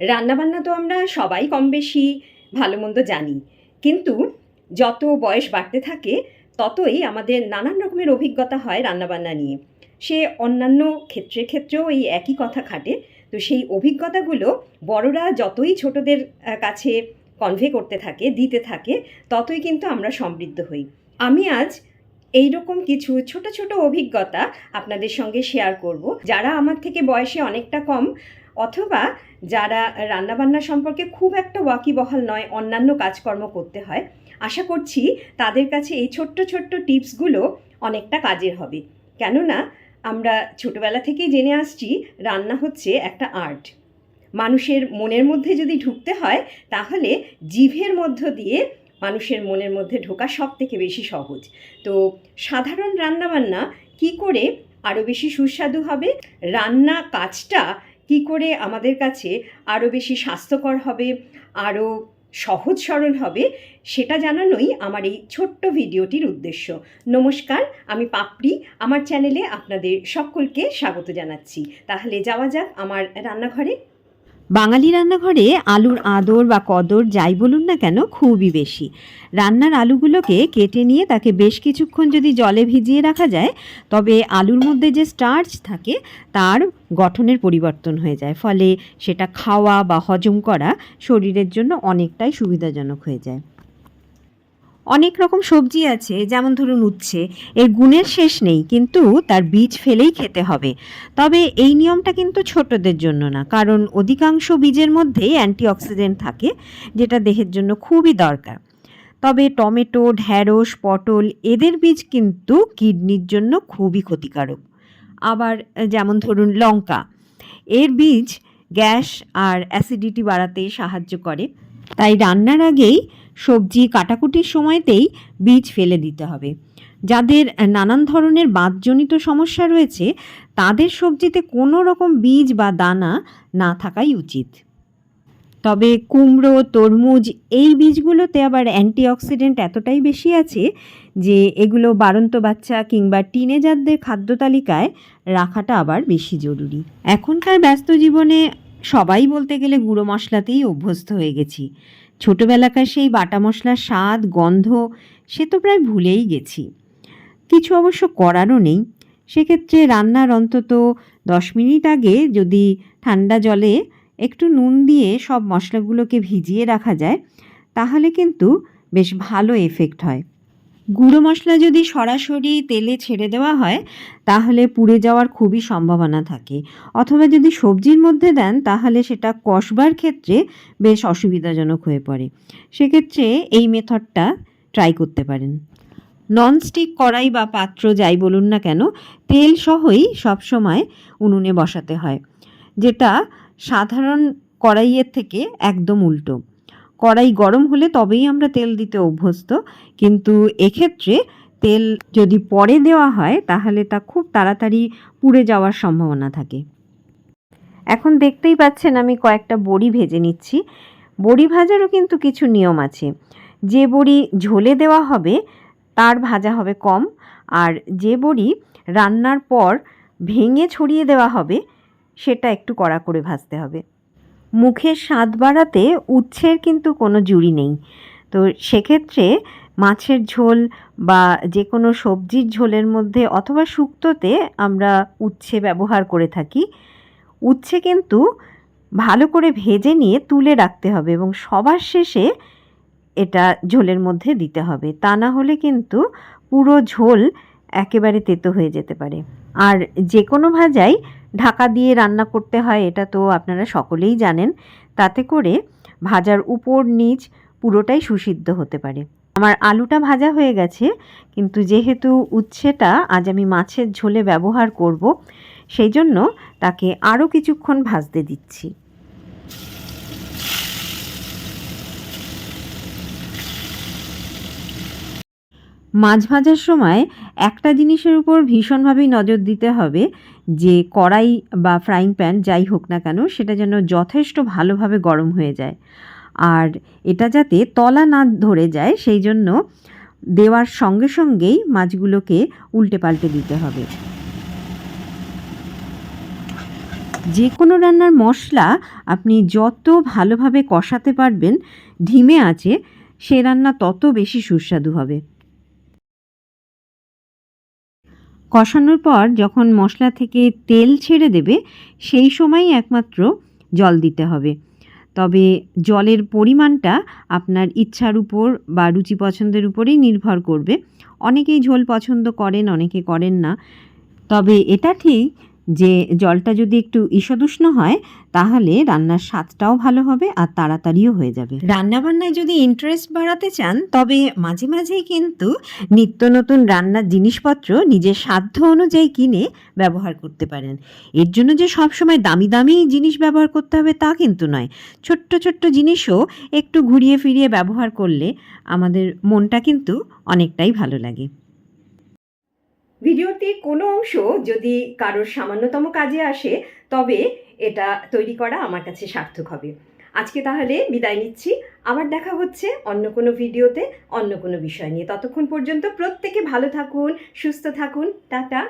রান্নাবান্না তো আমরা সবাই কম বেশি ভালো মন্দ জানি। কিন্তু যত বয়স বাড়তে থাকে, ততই আমাদের নানান রকমের অভিজ্ঞতা হয় রান্নাবান্না নিয়ে। সে অন্যান্য ক্ষেত্রে ক্ষেত্রেও এই একই কথা খাটে। তো সেই অভিজ্ঞতাগুলো বড়রা যতই ছোটদের কাছে কনভে করতে থাকে, দিতে থাকে, ততই কিন্তু আমরা সমৃদ্ধ হই। আমি আজ এই রকম কিছু ছোট ছোট অভিজ্ঞতা আপনাদের সঙ্গে শেয়ার করব। যারা আমার থেকে বয়সে অনেকটা কম অথবা যারা রান্নাবান্না সম্পর্কে খুব একটা ওয়াকিবহাল নয়, অন্যান্য কাজকর্ম করতে হয়, আশা করছি তাদের কাছে এই ছোট্ট ছোট্ট টিপসগুলো অনেকটা কাজের হবে। কেননা আমরা ছোটোবেলা থেকেই জেনে আসছি, রান্না হচ্ছে একটা আর্ট। মানুষের মনের মধ্যে যদি ঢুকতে হয়, তাহলে জিভের মধ্য দিয়ে মানুষের মনের মধ্যে ঢোকা সব থেকে বেশি সহজ। তো সাধারণ রান্নাবান্না কি করে আরও বেশি সুস্বাদু হবে? রান্না কাজটা কি করে আমাদের কাছে আরও বেশি স্বাস্থ্যকর হবে আরও সহজ সরল হবে, সেটা জানানোই আমার এই ছোট্ট ভিডিওটির উদ্দেশ্য। নমস্কার, আমি পাপড়ি, আমার চ্যানেলে আপনাদের সকলকে স্বাগত জানাচ্ছি। তাহলে যাওয়া যাক আমার রান্নাঘরে। বাঙালি রান্নাঘরে আলুর আদর বা কদর যাই বলুন না কেন খুবই বেশি। রান্নার আলুগুলোকে কেটে নিয়ে তাকে বেশ কিছুক্ষণ যদি জলে ভিজিয়ে রাখা যায়, তবে আলুর মধ্যে যে স্টার্চ থাকে, তার গঠনের পরিবর্তন হয়ে যায়। ফলে সেটা খাওয়া বা হজম করা শরীরের জন্য অনেকটাই সুবিধাজনক হয়ে যায়। অনেক রকম সবজি আছে, যেমন ধরুন উচ্ছে, এর গুণের শেষ নেই, কিন্তু তার বীজ ফেলেই খেতে হবে। তবে এই নিয়মটা কিন্তু ছোটদের জন্য না, কারণ অধিকাংশ বীজের মধ্যেই অ্যান্টিঅক্সিডেন্ট থাকে, যেটা দেহের জন্য খুবই দরকার। তবে টমেটো, ঢ্যাঁড়স, পটল, এদের বীজ কিন্তু কিডনির জন্য খুবই ক্ষতিকারক। আবার যেমন ধরুন লঙ্কা, এর বীজ গ্যাস আর অ্যাসিডিটি বাড়াতে সাহায্য করে। তাই রান্নার আগেই সবজি কাটাকুটির সময়তেই বীজ ফেলে দিতে হবে। যাদের নানান ধরনের বাতজনিত সমস্যা রয়েছে, তাদের সবজিতে কোনো রকম বীজ বা দানা না থাকাই উচিত। তবে কুমড়ো, তরমুজ এই বীজগুলোতে আবার অ্যান্টিঅক্সিডেন্ট এতটাই বেশি আছে যে এগুলো বাড়ন্ত বাচ্চা কিংবা টিনেজারদের খাদ্য তালিকায় রাখাটা আবার বেশি জরুরি। এখনকার ব্যস্ত জীবনে সবাই বলতে গেলে গুঁড়ো মশলাতেই অভ্যস্ত হয়ে গেছি। ছোটোবেলাকার সেই বাটা মশলার স্বাদ, গন্ধ, সে তো প্রায় ভুলেই গেছি। কিছু অবশ্য করারও নেই। সেক্ষেত্রে রান্নার অন্তত দশ মিনিট আগে যদি ঠান্ডা জলে একটু নুন দিয়ে সব মশলাগুলোকে ভিজিয়ে রাখা যায়, তাহলে কিন্তু বেশ ভালো এফেক্ট হয়। গুঁড়ো মশলা যদি সরাসরি তেলে ছেড়ে দেওয়া হয়, তাহলে পুড়ে যাওয়ার খুবই সম্ভাবনা থাকে। অথবা যদি সবজির মধ্যে দেন, তাহলে সেটা কষবার ক্ষেত্রে বেশ অসুবিধাজনক হয়ে পড়ে। সেক্ষেত্রে এই মেথডটা ট্রাই করতে পারেন। ননস্টিক কড়াই বা পাত্র যাই বলুন না কেন, তেল সহই সবসময় উনুনে বসাতে হয়, যেটা সাধারণ কড়াইয়ের থেকে একদম উল্টো। কড়াই গরম হলে তবেই আমরা তেল দিতে অভ্যস্ত। কিন্তু এক্ষেত্রে তেল যদি পরে দেওয়া হয়, তাহলে তা খুব তাড়াতাড়ি পুড়ে যাওয়ার সম্ভাবনা থাকে। এখন দেখতেই পাচ্ছেন আমি কয়েকটা বড়ি ভেজে নিচ্ছি। বড়ি ভাজারও কিন্তু কিছু নিয়ম আছে। যে বড়ি ঝোলে দেওয়া হবে, তার ভাজা হবে কম। আর যে বড়ি রান্নার পর ভেঙে ছড়িয়ে দেওয়া হবে, সেটা একটু কড়া করে ভাজতে হবে। মুখের স্বাদ বাড়াতে উচ্ছের কিন্তু কোনো জুড়ি নেই। তো সেক্ষেত্রে মাছের ঝোল বা যে কোনো সবজির ঝোলের মধ্যে অথবা শুক্তোতে আমরা উচ্ছে ব্যবহার করে থাকি। উচ্ছে কিন্তু ভালো করে ভেজে নিয়ে তুলে রাখতে হবে এবং সবার শেষে এটা ঝোলের মধ্যে দিতে হবে। তা না হলে কিন্তু পুরো ঝোল একেবারে তেতো হয়ে যেতে পারে। আর যে কোনো ভাজাই ঢাকা দিয়ে রান্না করতে হয়, এটা তো আপনারা সকলেই জানেন। তাতে করে ভাজার উপর নিচ পুরোটাই সুসিদ্ধ হতে পারে। আমার আলুটা ভাজা হয়ে গেছে, কিন্তু যেহেতু উচ্ছেটা আজ আমি মাছের ঝোলে ব্যবহার করব, সেই জন্য তাকে আরও কিছুক্ষণ ভাজতে দিচ্ছি। মাছ ভাজার সময় একটা জিনিসের উপর ভীষণভাবেই নজর দিতে হবে, যে কড়াই বা ফ্রাইং প্যান যাই হোক না কেন, সেটা যেন যথেষ্ট ভালোভাবে গরম হয়ে যায়। আর এটা যাতে তলা না ধরে যায়, সেই জন্য দেওয়ার সঙ্গে সঙ্গেই মাছগুলোকে উল্টে পাল্টে দিতে হবে। যে কোনো রান্নার মশলা আপনি যত ভালোভাবে কষাতে পারবেন, ধিমে আছে, সে রান্না তত বেশি সুস্বাদু হবে। কষানোর পর যখন মশলা থেকে তেল ছেড়ে দেবে, সেই সময়ই একমাত্র জল দিতে হবে। তবে জলের পরিমাণটা আপনার ইচ্ছার উপর বা রুচি পছন্দের উপরেই নির্ভর করবে। অনেকেই ঝোল পছন্দ করেন, অনেকে করেন না। তবে এটা ঠিক যে জলটা যদি একটু ঈষদুষ্ণ হয়, তাহলে রান্নার স্বাদটাও ভালো হবে আর তাড়াতাড়িও হয়ে যাবে। রান্নাবান্নায় যদি ইন্টারেস্ট বাড়াতে চান, তবে মাঝে মাঝেই কিন্তু নিত্য নতুন রান্নার জিনিসপত্র নিজের সাধ্য অনুযায়ী কিনে ব্যবহার করতে পারেন। এর জন্য যে সবসময় দামি দামি জিনিস ব্যবহার করতে হবে তা কিন্তু নয়। ছোট্ট ছোট্ট জিনিসও একটু ঘুরিয়ে ফিরিয়ে ব্যবহার করলে আমাদের মনটা কিন্তু অনেকটাই ভালো লাগে। ভিডিওতে কোনো অংশ যদি কারোর সামান্যতম কাজে আসে, তবে এটা তৈরি করা আমার কাছে সার্থক হবে। আজকে তাহলে বিদায় নিচ্ছি। আবার দেখা হচ্ছে অন্য কোনো ভিডিওতে, অন্য কোনো বিষয় নিয়ে। ততক্ষণ পর্যন্ত প্রত্যেকে ভালো থাকুন, সুস্থ থাকুন। টাটা।